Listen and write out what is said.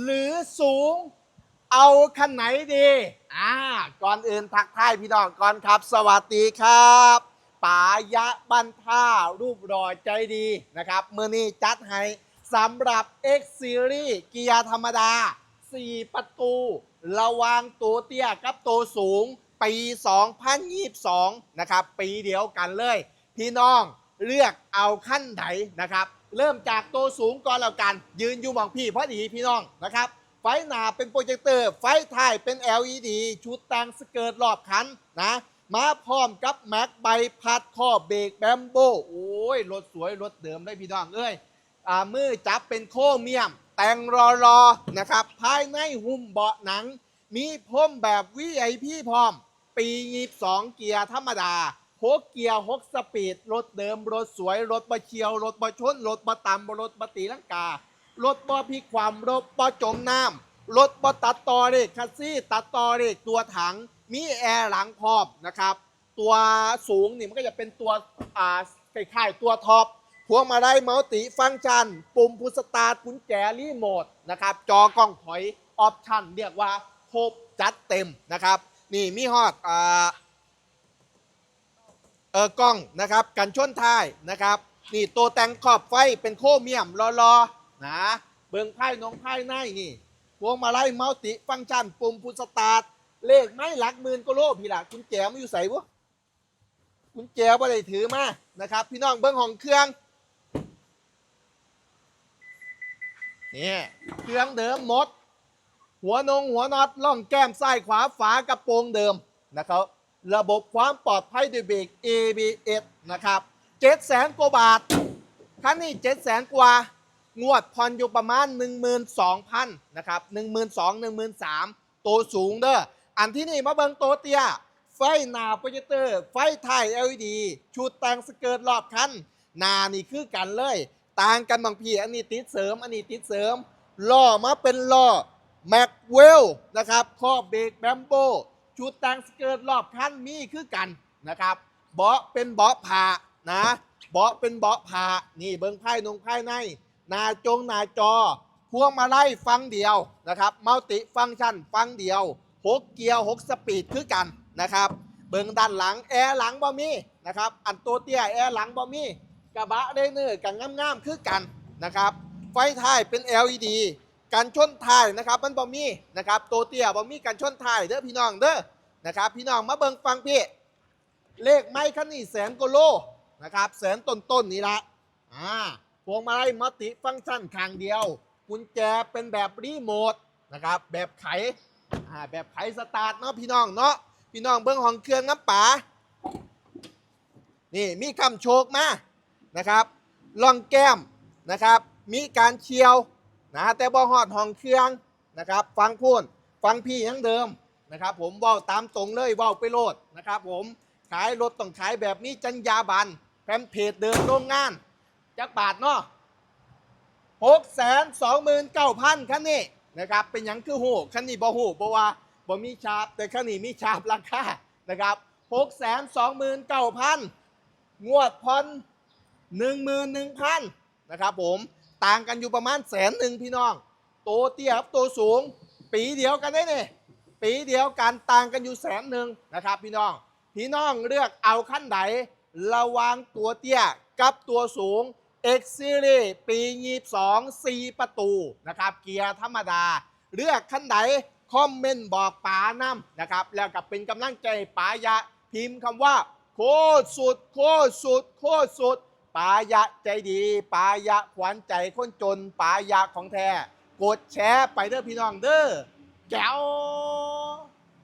หรือสูง เอาคันไหนดีอ่าก่อนอื่นทักทายพี่น้องก่อนครับ สวัสดีครับป๋ายะบันท่ารูปรอยใจดีนะครับเมื่อนี้จัดให้สำหรับ X Series เกียร์ธรรมดา 4 ประตู ระวางตัวเตี้ยกับตัวสูง ปี 2022 นะครับ ปีเดียวกันเลย พี่น้องเลือกเอาขั้นไหนนะครับ เริ่มจากตัวสูงก่อนแล้วกัน ยืนอยู่มองพี่พอดีพี่น้องนะครับ ไฟหน้าเป็นโปรเจคเตอร์ ไฟท้ายเป็น LED ชุดแต่งสเกิร์ตรอบคันนะมาพร้อมกับแม็กใบพัดข้อเบรกแบมโบโอ้ยรถสวยรถเดิมได้พี่น้องเอ้ยอ่ามือจับเป็นโคเมียม แต่งรอรอนะครับ ภายในหุ้มเบาะหนัง มีพรมแบบ VIP พร้อม ปี22เกียร์ธรรมดา หกเกียร์หกสปีด รถเดิม รถสวย รถบะเชียว รถบะชน รถบะตำรถบะตีลังกา รถบะพลิกความ รถบะจมน้ำรถบะตัดต่อเด็กคัสซี่ ตัดต่อเด็กตัวถัง มีแอร์หลังพอมนะครับ ตัวสูงนี่มันก็จะเป็นตัวอ่าคล้ายๆตัวท็อปพวงมาลัยมัลติฟังก์ชัน ปุ่มพุชสตาร์ทกุญแจรีโมทนะครับ จอกล้องถอย ออปชั่น เรียกว่าครบจัดเต็มนะครับ นี่มีฮอดอ่า เออกล้องนะครับกันชนท้ายนะครับ นี่ตัวแต่งขอบไฟเป็นโครเมียมรอๆนะเบิ่งไพ่น้องไพ่ในนี่พวงมาลัยมัลติฟังก์ชันปุ่มพุสตาร์ทเลขไม่หลักหมื่นก็โลพี่ละกุญแจไม่อยู่ใส่วะกุญแจบ่ได้ถือมานะครับ พี่น้องเบิ้งห้องเครื่องนี่เครื่องเดิมหมด หัวนงหัวน็อตล่องแก้มซ้ายขวาฝากระโปรงเดิมนะครับ ระบบความปลอดภัยด้วยเบรก ABS นะครับเจ็ดแสนกว่าบาทคันนี้เจ็ดแสนกว่างวดผ่อนอยู่ประมาณ 12,000นะครับ12,000 13,000ตัวสูงเด้ออันที่นี่มาเบิงตัวเตี้ยไฟหน้าโปรเจคเตอร์ ไฟท้าย LED ชุดแต่งสเกิร์ตรอบคันหน้านี่คือกันเลย ต่างกันบางพี่อันนี้ติดเสริม อันนี้ติดเสริมล้อมาเป็นล้อแม็กเวลนะครับข้อบเบรกแบมโบ ชุดแต่งสเกิร์ตรอบคันมีคือกันนะครับเบาะเป็นเบาะผ่านะเบาะเป็นเบาะผ่านี่เบิ้งไพ่นงไพ่ในหน้าจงหน้าจอพวงมาลัยฟังเดียวนะครับมัลติฟังก์ชันฟังเดียวหกเกียร์หกสปีดคือกันนะครับ เบิ้งด้านหลังแอร์หลังบ่มีนะครับอันตัวเตี้ยแอร์หลังบ่มีกระบะได้เนื้อกันงามๆคือกันนะครับไฟท้ายเป็น LED กันชนท้ายนะครับมันบ่มีนะครับตัวเตี้ยบ่มีกันชนท้ายเด้อพี่น้องเด้อนะครับ พี่น้องมาเบิ่งฟังพี่เลขไม้คันนี้แสนกโลนะครับแสนต้นๆนี่ละอ่าพวงมาลัยมัติฟังก์ชันข้างเดียว กุญแจเป็นแบบรีโมทนะครับแบบไขอ่าแบบไขสตาร์ทเนาะพี่น้องเนาะพี่น้องเบิ้งห้องเครื่องน้ำป๋านี่มีคำโชคมานะครับล่องแก้มนะครับ มีการเชียว นะแต่บ่หอดห้องเครื่องนะครับ ฟังพูนฟังพี่ยังเดิมนะครับ ผมว่าตามตรงเลยว่าไปโลดนะครับ ผมขายรถต้องขายแบบนี้จัญญาบันแฟนเพจเดิมโรงงานจักบาทเนาะหกแสนสองหมื่นเก้าพันคันนี้นะครับ เป็นหยังคือหูคันนี้บ่หูเพราะว่าบ่มีชาบแต่คันนี้มีชาบราคานะครับหกแสนสองหมื่นเก้าพันงวดผ่อนหนึ่งหมื่นหนึ่งพันนะครับผม ต่างกันอยู่ประมาณแสนหนึ่งพี่น้อง โตเตี้ยครับโตสูง ปีเดียวกันได้เนี่ยปีเดียวกันต่างกันอยู่แสนหนึ่งนะครับ พี่น้อง พี่น้องเลือกเอาขั้นไหนระหวางตัวเตี้ยกับตัวสูง X Series ปี22 4ประตูนะครับ เกียร์ธรรมดา เลือกขั้นไหนคอมเมนต์บอกป๋านำนะครับ แล้วกับเป็นกำลังใจป๋ายะพิมพ์คำว่า โคตรสุด โคตรสุด โคตรสุด ปายะใจดี ปายะขวัญใจคนจน ปายะของแท้ กดแชร์ไปเด้อพี่น้องเด้อแก้ว